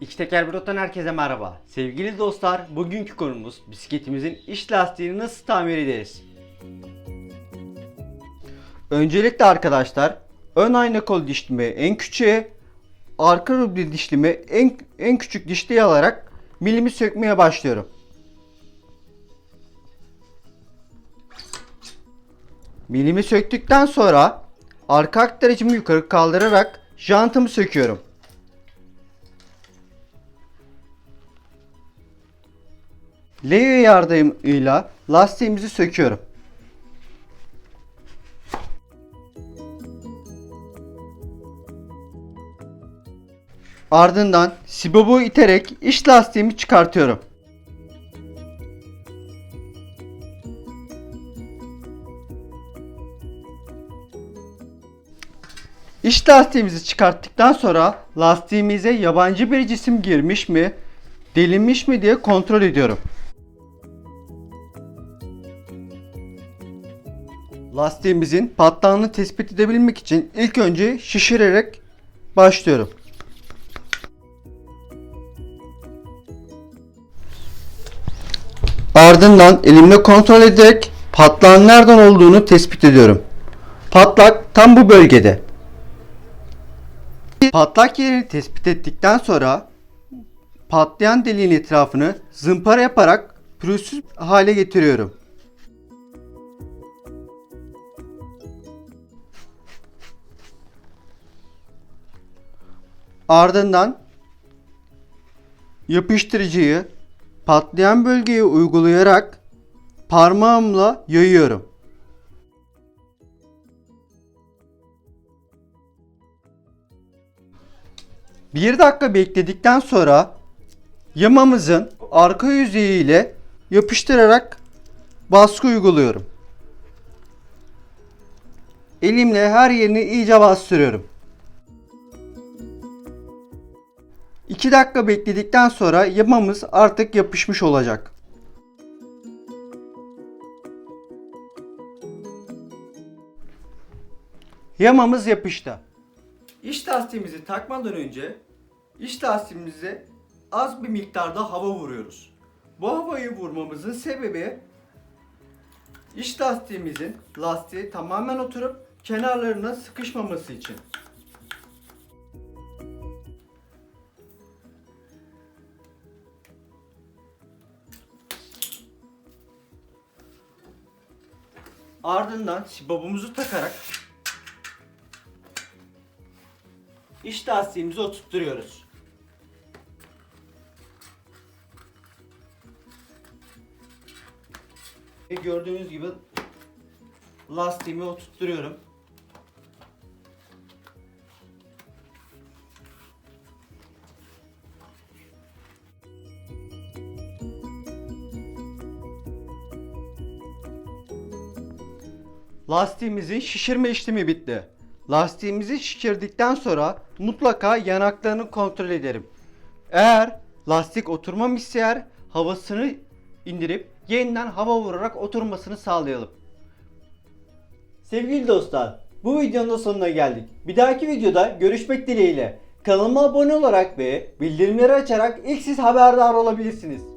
İki Teker Brot'tan herkese merhaba. Sevgili dostlar, bugünkü konumuz bisikletimizin iç lastiğini nasıl tamir ederiz? Öncelikle arkadaşlar, ön ayna kol dişlimi en küçüğe, arka ruble dişlimi en, en küçük dişliği alarak milimi sökmeye başlıyorum. Milimi söktükten sonra arka aktarıcımı yukarı kaldırarak jantımı söküyorum. Leo yardımıyla lastiğimizi söküyorum. Ardından sibobu iterek iç lastiğimi çıkartıyorum. İç lastiğimizi çıkarttıktan sonra lastiğimize yabancı bir cisim girmiş mi, delinmiş mi diye kontrol ediyorum. Lastiğimizin patlağını tespit edebilmek için ilk önce şişirerek başlıyorum. Ardından elimle kontrol ederek patlağın nereden olduğunu tespit ediyorum. Patlak tam bu bölgede. Patlak yerini tespit ettikten sonra patlayan deliğin etrafını zımpara yaparak pürüzsüz hale getiriyorum. Ardından yapıştırıcıyı patlayan bölgeye uygulayarak parmağımla yayıyorum. Bir dakika bekledikten sonra yamamızın arka yüzeyiyle yapıştırarak baskı uyguluyorum. Elimle her yerini iyice bastırıyorum. 2 dakika bekledikten sonra yamamız artık yapışmış olacak. Yamamız yapıştı. İç lastiğimizi takmadan önce iç lastiğimize az bir miktarda hava vuruyoruz. Bu havayı vurmamızın sebebi iç lastiğimizin lastiği tamamen oturup kenarlarına sıkışmaması için. Ardından sibabımızı takarak iç lastiğimizi oturtturuyoruz. Ve gördüğünüz gibi lastiğimi oturtturuyorum. Lastiğimizin şişirme işlemi bitti. Lastiğimizi şişirdikten sonra mutlaka yanaklarını kontrol ederim. Eğer lastik oturmamışsa eğer havasını indirip yeniden hava vurarak oturmasını sağlayalım. Sevgili dostlar, bu videonun da sonuna geldik. Bir dahaki videoda görüşmek dileğiyle. Kanalıma abone olarak ve bildirimleri açarak ilk siz haberdar olabilirsiniz.